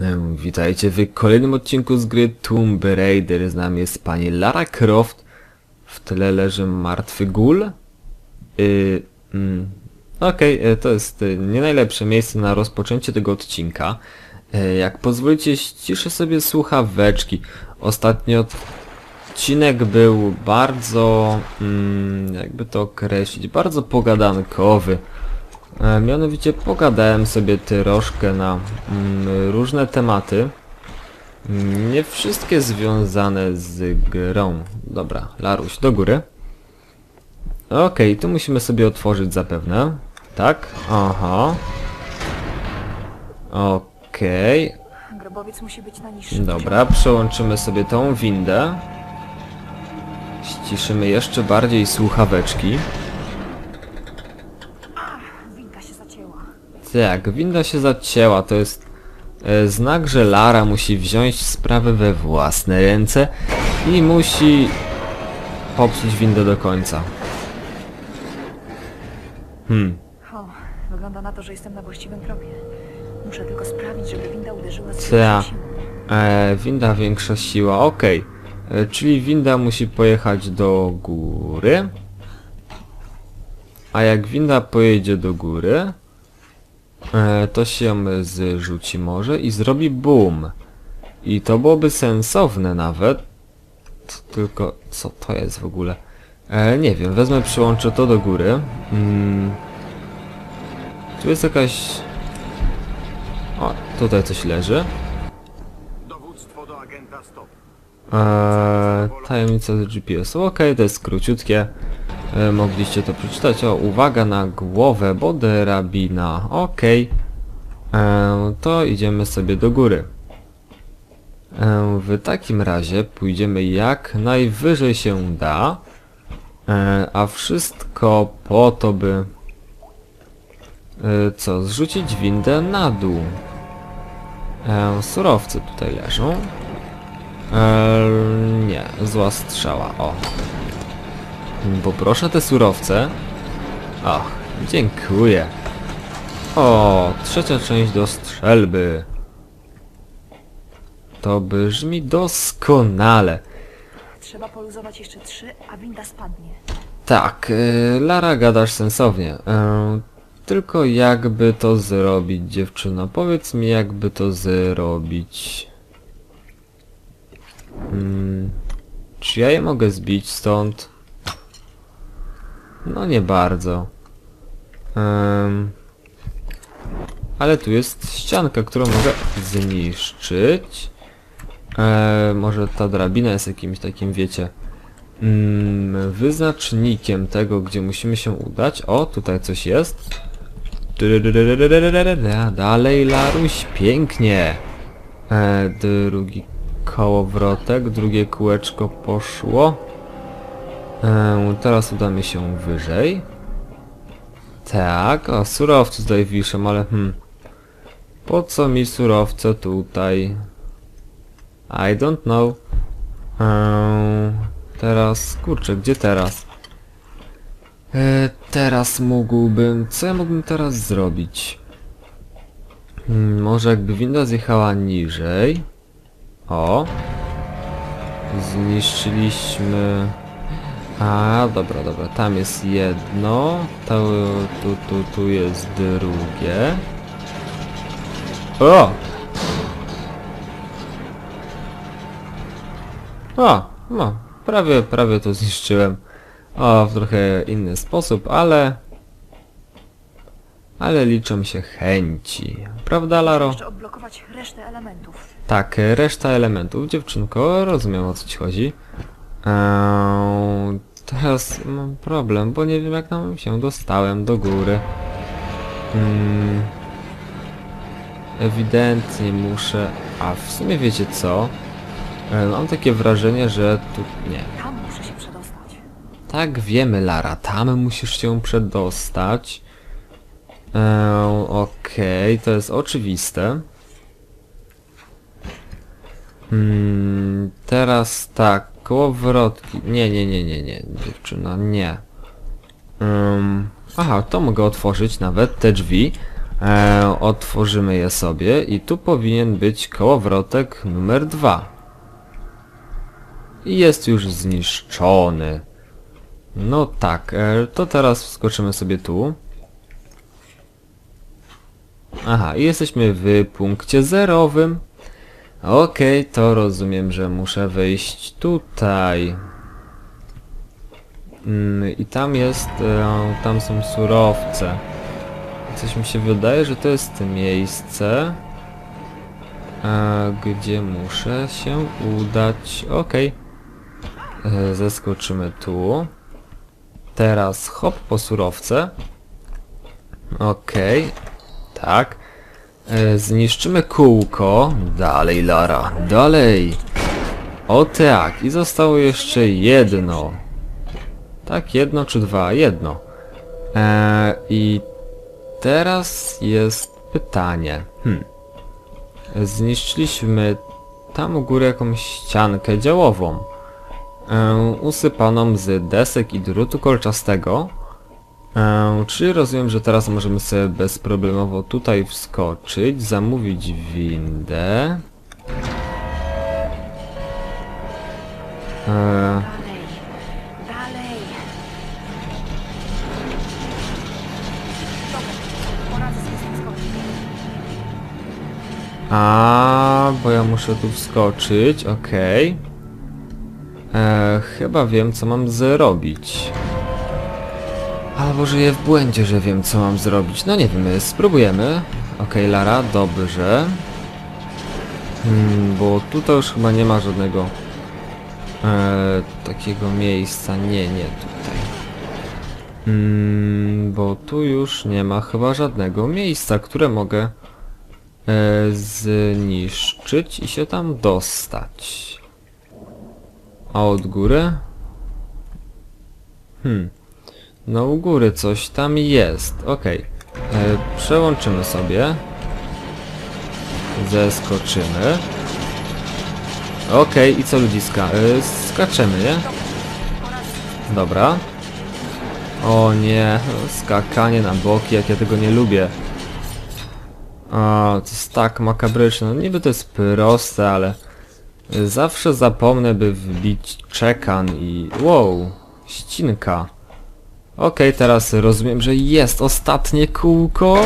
Em, Witajcie w kolejnym odcinku z gry Tomb Raider. Z nami jest pani Lara Croft. W tle leży martwy gul. Yy, mm, Okej, e, to jest e, nie najlepsze miejsce na rozpoczęcie tego odcinka. E, Jak pozwolicie, ściszę sobie słuchaweczki. Ostatnio odcinek był bardzo, mm, jakby to określić, bardzo pogadankowy. E, Mianowicie pogadałem sobie troszkę na mm, różne tematy. Mm, Nie wszystkie związane z grą. Dobra, Laruś, do góry. Okej, tu musimy sobie otworzyć zapewne. Tak? Aha. Okej. Grobowiec musi być na niższym Dobra, przełączymy sobie tą windę. Ściszymy jeszcze bardziej słuchaweczki. poziomie. Winka się zacięła. Tak, winda się zacięła, to jest e, znak, że Lara musi wziąć sprawę we własne ręce i musi popsuć windę do końca. Hmm, O, wygląda na to, że jestem na właściwym tropie. Muszę tylko sprawić, żeby winda uderzyła z Ta. e, winda większa siła, okej. E, Czyli winda musi pojechać do góry. A jak winda pojedzie do góry, e, to się zrzuci może i zrobi boom. I to byłoby sensowne nawet. Tylko co to jest w ogóle? E, nie wiem, wezmę, przyłączę to do góry. Mm. Tu jest jakaś... O, tutaj coś leży. Dowództwo do agenta stop. Eee, tajemnica z GPS-u. Okej, to jest króciutkie. E, mogliście to przeczytać. O, uwaga na głowę, bo drabina. Okej. Eee, to idziemy sobie do góry. Eee, w takim razie pójdziemy jak najwyżej się da. Eee, a wszystko po to, by... E, co? Zrzucić windę na dół. Eee, surowce tutaj leżą. Eee, nie, zła strzała, o. Poproszę te surowce. Och, dziękuję. O, trzecia część do strzelby. To brzmi doskonale. Trzeba poluzować jeszcze trzy, a winda spadnie. Tak, yy, Lara gadasz sensownie. Yy, tylko jakby to zrobić, dziewczyno? Powiedz mi, jakby to zrobić. Mm, czy ja je mogę zbić stąd? No nie bardzo. Ym, ale tu jest ścianka, którą mogę zniszczyć. E, może ta drabina jest jakimś takim, wiecie, mm, wyznacznikiem tego, gdzie musimy się udać. O, tutaj coś jest. Dalej, Laruś, pięknie. E, drugi kołowrotek, drugie kółeczko poszło. E, teraz udamy się wyżej. Tak, o, surowce tutaj wiszą, ale hmm. Po co mi surowce tutaj? I don't know. Eee, teraz, kurczę, gdzie teraz? E, teraz mógłbym... Co ja mógłbym teraz zrobić? Hmm, może jakby winda zjechała niżej. O. Zniszczyliśmy... A, dobra, dobra, tam jest jedno. To, tu, tu, tu jest drugie. O! O, no, prawie, prawie to zniszczyłem. O, w trochę inny sposób, ale... Ale liczą się chęci. Prawda, Laro? Jeszcze odblokować resztę elementów. Tak, reszta elementów. Dziewczynko, rozumiem o co ci chodzi. Eee, teraz mam problem, bo nie wiem jak tam się dostałem do góry. Mm, ewidentnie muszę... A w sumie wiecie co? E, mam takie wrażenie, że tu... Nie. Tam muszę się przedostać. Tak wiemy, Lara, tam musisz się przedostać. Eee, Okej, to jest oczywiste. Hmm, teraz tak, kołowrotki. Nie, nie, nie, nie, nie, dziewczyna, nie. Ym, aha, to mogę otworzyć nawet, te drzwi. E, otworzymy je sobie i tu powinien być kołowrotek numer dwa. I jest już zniszczony. No tak, e, to teraz wskoczymy sobie tu. Aha, i jesteśmy w punkcie zerowym. Okej, to rozumiem, że muszę wyjść tutaj. Mm, I tam jest, e, tam są surowce. Coś mi się wydaje, że to jest miejsce, e, gdzie muszę się udać. Okej. E, Zeskoczymy tu. Teraz hop po surowce. Okej. Tak. E, zniszczymy kółko. Dalej, Lara. Dalej. O tak. I zostało jeszcze jedno. Tak, jedno czy dwa? Jedno. E, I teraz jest pytanie. Hmm. Zniszczyliśmy tam u góry jakąś ściankę działową. E, usypaną z desek i drutu kolczastego. E, czyli rozumiem, że teraz możemy sobie bezproblemowo tutaj wskoczyć, zamówić windę. Dalej. A, bo ja muszę tu wskoczyć, okej. E, Chyba wiem, co mam zrobić. Albo żyję w błędzie, że wiem, co mam zrobić. No nie wiem, spróbujemy. Okej, Lara, dobrze. Hmm, bo tutaj już chyba nie ma żadnego e, takiego miejsca. Nie, nie tutaj. Hmm, bo tu już nie ma chyba żadnego miejsca, które mogę e, zniszczyć i się tam dostać. A od góry? Hmm. No u góry coś tam jest. Okej. E, Przełączymy sobie. Zeskoczymy. Okej, i co ludziska? E, skaczemy, nie? Dobra. O nie, skakanie na boki, jak ja tego nie lubię. A, to jest tak makabryczne. No niby to jest proste, ale zawsze zapomnę, by wbić czekan i... Wow, ścinka. Okej, teraz rozumiem, że jest ostatnie kółko.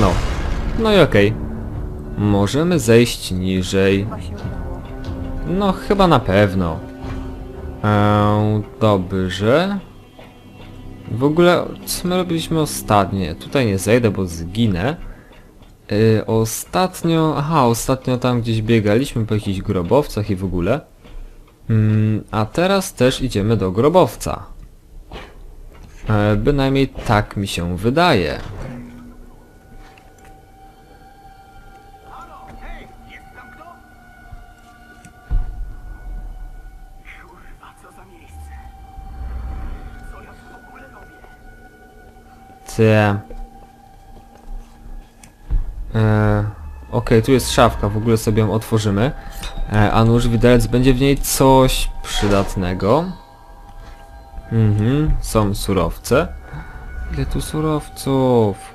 No. No i okej. Możemy zejść niżej. No, chyba na pewno. Eee, dobrze. W ogóle, co my robiliśmy ostatnio? Tutaj nie zejdę, bo zginę. Yy, ostatnio... Aha, ostatnio tam gdzieś biegaliśmy po jakichś grobowcach i w ogóle. Mm, a teraz też idziemy do grobowca. E, bynajmniej tak mi się wydaje. Te... E, Okej, tu jest szafka, w ogóle sobie ją otworzymy. E, a nuż widelec będzie w niej coś przydatnego. Mhm, są surowce. Ile tu surowców?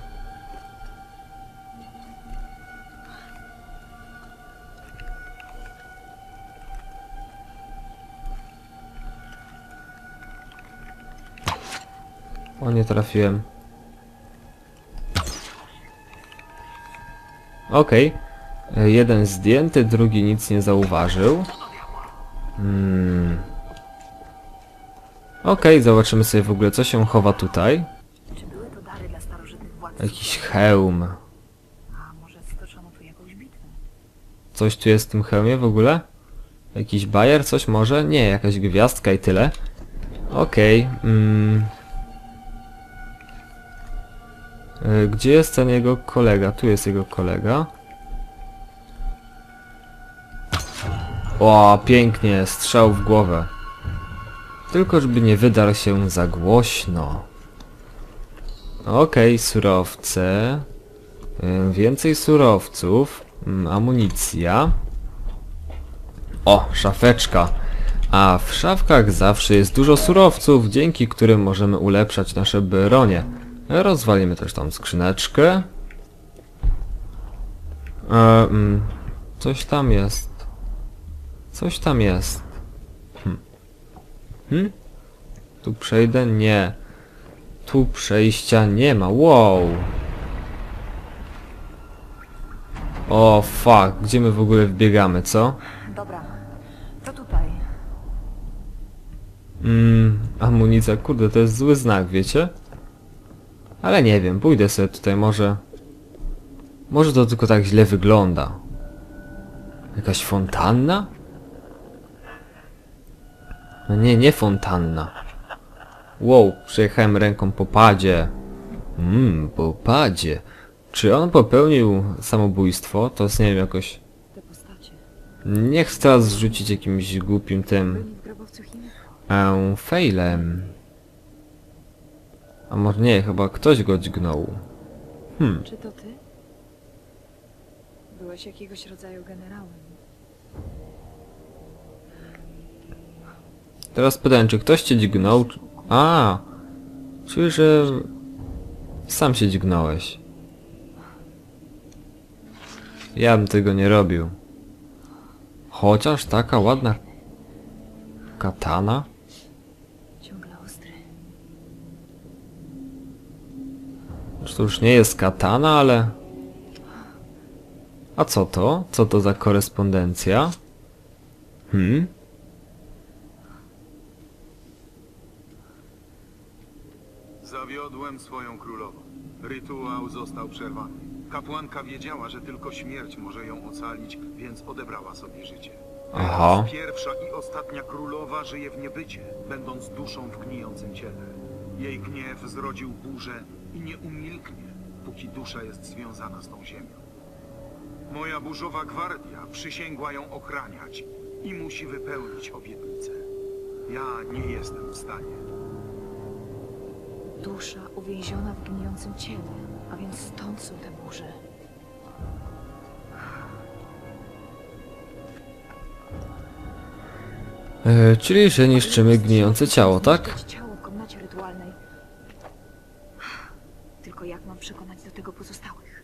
O, nie trafiłem. Okej. E, Jeden zdjęty, drugi nic nie zauważył. Hmm. Okej, zobaczymy sobie w ogóle co się chowa tutaj. Jakiś hełm. Coś tu jest w tym hełmie w ogóle? Jakiś bajer, coś może? Nie, jakaś gwiazdka i tyle. Okej. mm. E, Gdzie jest ten jego kolega? Tu jest jego kolega. O, pięknie, strzał w głowę. Tylko żeby nie wydarł się za głośno. Okej, surowce. Y, Więcej surowców. Mm, Amunicja. O, szafeczka. A w szafkach zawsze jest dużo surowców, dzięki którym możemy ulepszać nasze bronie. Rozwalimy też tą skrzyneczkę. E, mm, coś tam jest. Coś tam jest. Hm. Hm? Tu przejdę? Nie. Tu przejścia nie ma. Wow. O fuck, gdzie my w ogóle wbiegamy, co? Dobra, to tutaj. Mmm, amunicja, kurde, to jest zły znak, wiecie? Ale nie wiem, pójdę sobie tutaj, może... Może to tylko tak źle wygląda. Jakaś fontanna? No nie, nie fontanna. Wow, przejechałem ręką po padzie. Mmm, po padzie. Czy on popełnił samobójstwo? To jest, nie wiem, jakoś... Nie chcę teraz zrzucić jakimś głupim tym... E, failem. A może nie, chyba ktoś go dźgnął. Hmm, Czy to ty? Byłeś jakiegoś rodzaju generałem. Teraz pytanie, czy ktoś cię dźgnął? A, czyli że sam się dźgnąłeś. Ja bym tego nie robił. Chociaż taka ładna katana? Ciągle ostry. To już nie jest katana, ale... A co to? Co to za korespondencja? Hmm? Zawiodłem swoją królową. Rytuał został przerwany. Kapłanka wiedziała, że tylko śmierć może ją ocalić, więc odebrała sobie życie. Aha. Teraz Pierwsza i ostatnia królowa żyje w niebycie, będąc duszą w gnijącym ciele. Jej gniew zrodził burzę i nie umilknie, póki dusza jest związana z tą ziemią. Moja burzowa gwardia przysięgła ją ochraniać i musi wypełnić obietnicę. Ja nie jestem w stanie. Dusza uwięziona w gnijącym ciele, a więc stąd są te burze. E, czyli, że niszczymy gnijące ciało, tak? Ciało w komnacie rytualnej. Tylko jak mam przekonać do tego pozostałych?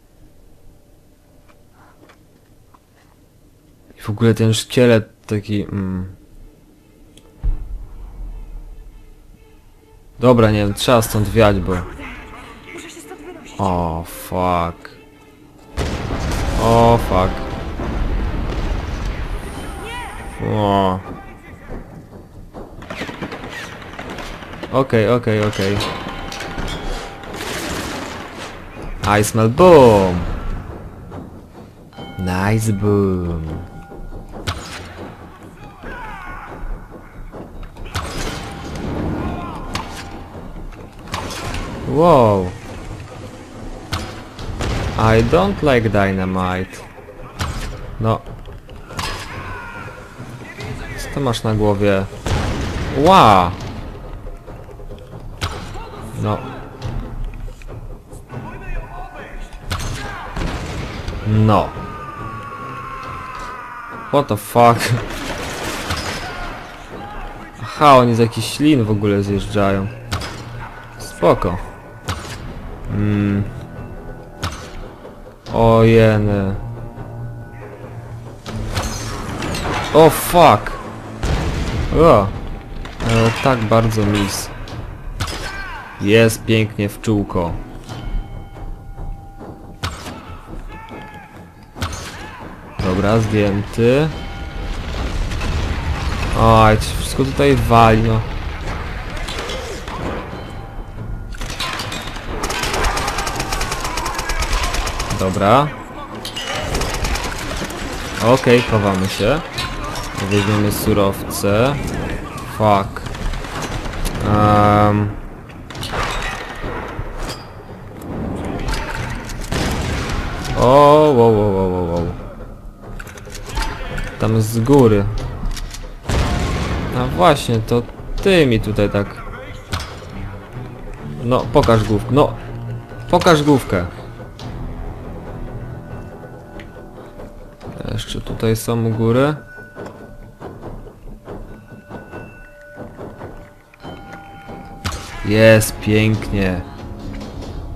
I w ogóle ten szkielet taki... Mm. Dobra, nie wiem, trzeba stąd wiać, bo... Muszę się stąd wynosić. O, fuck. O, fuck. O. Okej, okej, okej. I smell boom. Nice boom. Wow. I don't like dynamite. No. Co to masz na głowie? Ła! No. No. What the fuck? Aha, oni z jakichś ślin w ogóle zjeżdżają. Spoko. Mm. O jeny. O fuck. O. E, tak bardzo mis. Jest pięknie w czółko. Dobra, zdjęty. Oj, wszystko tutaj wali, no. Dobra. Okej, chowamy się. Weźmiemy surowce. Fuck. Um. O, wow, wow, wow, wow. Tam z góry. A właśnie, to ty mi tutaj tak... No, pokaż główkę. No, pokaż główkę. tutaj są u góry. Jest, pięknie.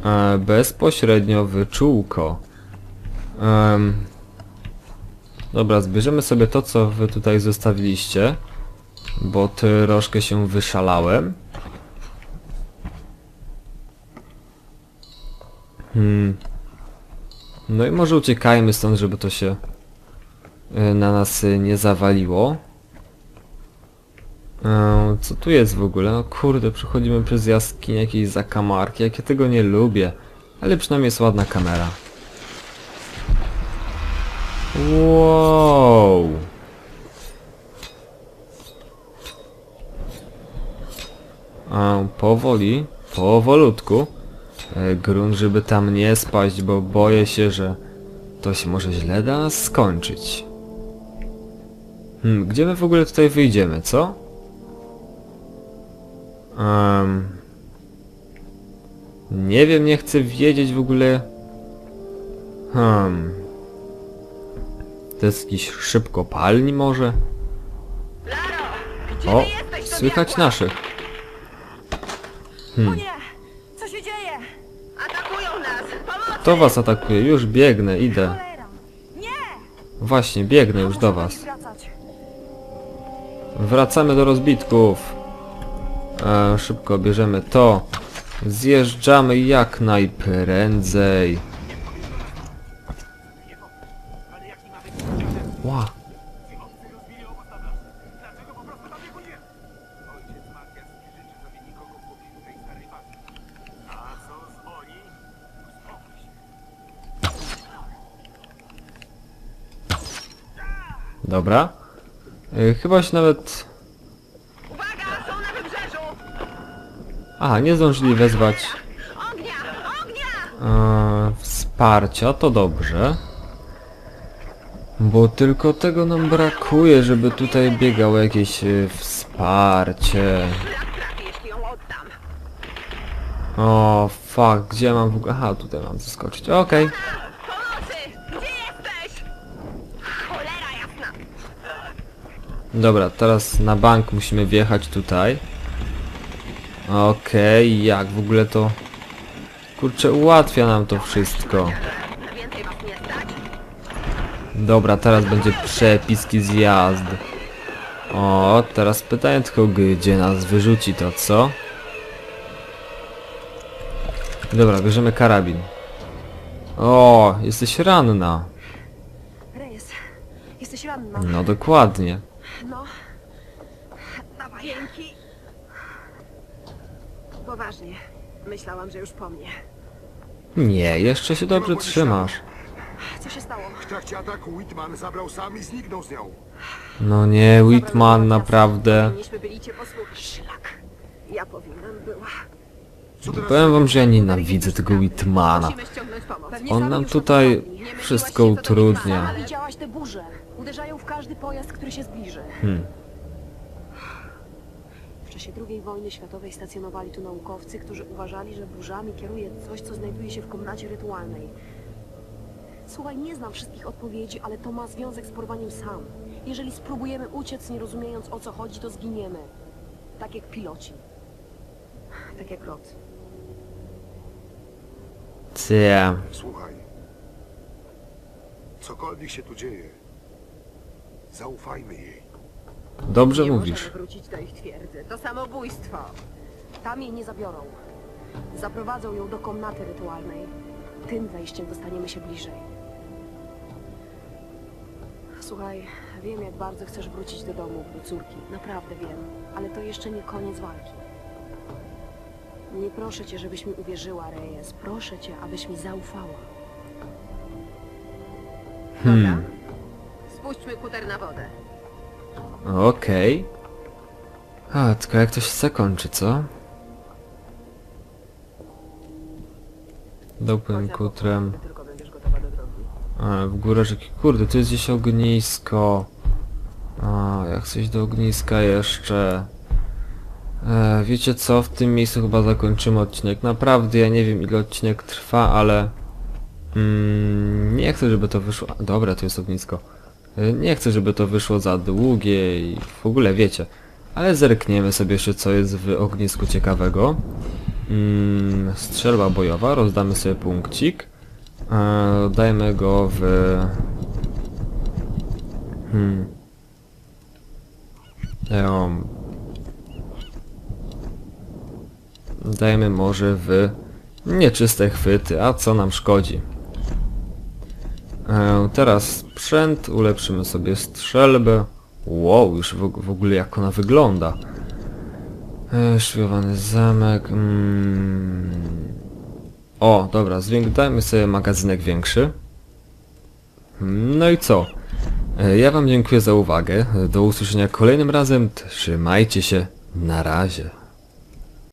E, bezpośrednio wyczółko. E, dobra, zbierzemy sobie to, co wy tutaj zostawiliście, bo troszkę się wyszalałem. Hmm. No i może uciekajmy stąd, żeby to się na nas y, nie zawaliło. E, Co tu jest w ogóle? No kurde, przechodzimy przez jaskinię jakieś zakamarki, jak ja tego nie lubię. Ale przynajmniej jest ładna kamera. Wow. A, powoli, powolutku. E, grunt, żeby tam nie spaść, bo boję się, że to się może źle nas skończyć. Hmm, gdzie my w ogóle tutaj wyjdziemy, co? Em, nie wiem, nie chcę wiedzieć w ogóle... Hmm... To jest jakiś szybkopalni może? O, słychać naszych. Hmm, nie! Co się dzieje? Atakują nas! Pomocy! to was atakuje, już biegnę, idę. Właśnie, biegnę już do was. Wracamy do rozbitków. E, szybko bierzemy to. Zjeżdżamy jak najprędzej. Ła. Dobra. E, chyba się nawet... Uwaga! Są na wybrzeżu! Aha, nie zdążyli wezwać Ognia! Ognia! e, wsparcia, to dobrze. Bo tylko tego nam brakuje, żeby tutaj biegało jakieś e, wsparcie. Szlak trafi, jeśli ją oddam. O, fuck, gdzie mam w ogóle... Aha, tutaj mam zaskoczyć, okej. Dobra, teraz na bank musimy wjechać tutaj. Okej, jak w ogóle to... Kurczę, ułatwia nam to wszystko. Dobra, teraz będzie przepiski zjazd. O, teraz pytanie tylko gdzie nas wyrzuci to, co? Dobra, bierzemy karabin. O, jesteś ranna. Reyes, jesteś ranna. No dokładnie. No. Dawaj. Dzięki. Poważnie. Myślałam, że już po mnie. Nie, jeszcze się dobrze trzymasz. Co się stało? W trakcie ataku Whitman zabrał sam i zniknął z nią. No nie, Whitman, naprawdę. Powinniśmy byli cię posłuchać. Szlak. Ja powinnam była. Co teraz Powiem wam, że ja nienawidzę tego Whitmana. Musimy ściągnąć pomoc. Pewnie On sami nam już tutaj odpadli. wszystko utrudnia. Sama widziałaś. Uderzają w każdy pojazd, który się zbliży. Hmm. W czasie II wojny światowej stacjonowali tu naukowcy, którzy uważali, że burzami kieruje coś, co znajduje się w komnacie rytualnej. Słuchaj, nie znam wszystkich odpowiedzi, ale to ma związek z porwaniem sam. Jeżeli spróbujemy uciec, nie rozumiejąc o co chodzi, to zginiemy. Tak jak piloci. Tak jak Rod. Cie. Słuchaj. Cokolwiek się tu dzieje, zaufajmy jej. Dobrze Nie mówisz. możemy wrócić do ich twierdzy. To samobójstwo. Tam jej nie zabiorą. Zaprowadzą ją do komnaty rytualnej. Tym wejściem dostaniemy się bliżej. Słuchaj, wiem jak bardzo chcesz wrócić do domu, do córki. Naprawdę wiem. Ale to jeszcze nie koniec walki. Nie proszę cię, żebyś mi uwierzyła, Reyes. Proszę cię, abyś mi zaufała. Dobra. Spuśćmy kuter na wodę. Okej. A, tylko jak to się zakończy, co? Dałbym kutrem. pokój, gdy tylko będziesz gotowa do drogi. A, w górę rzeki. Kurde, tu jest gdzieś ognisko. A, jak coś do ogniska jeszcze. E, wiecie co, w tym miejscu chyba zakończymy odcinek. Naprawdę, ja nie wiem ile odcinek trwa, ale... Mm, nie chcę, żeby to wyszło... Dobra, tu jest ognisko. E, Nie chcę, żeby to wyszło za długie i w ogóle wiecie. Ale zerkniemy sobie jeszcze co jest w ognisku ciekawego. Mm, strzelba bojowa, rozdamy sobie punkcik. E, dajmy go w... Hmm. Em, dajmy może w nieczyste chwyty, a co nam szkodzi. E, teraz sprzęt, ulepszymy sobie strzelbę. Wow, już w, ogóle jak ona wygląda. E, szwiowany zamek. Mm. O, dobra, dajmy sobie magazynek większy. No i co? E, Ja wam dziękuję za uwagę. Do usłyszenia kolejnym razem. Trzymajcie się. Na razie.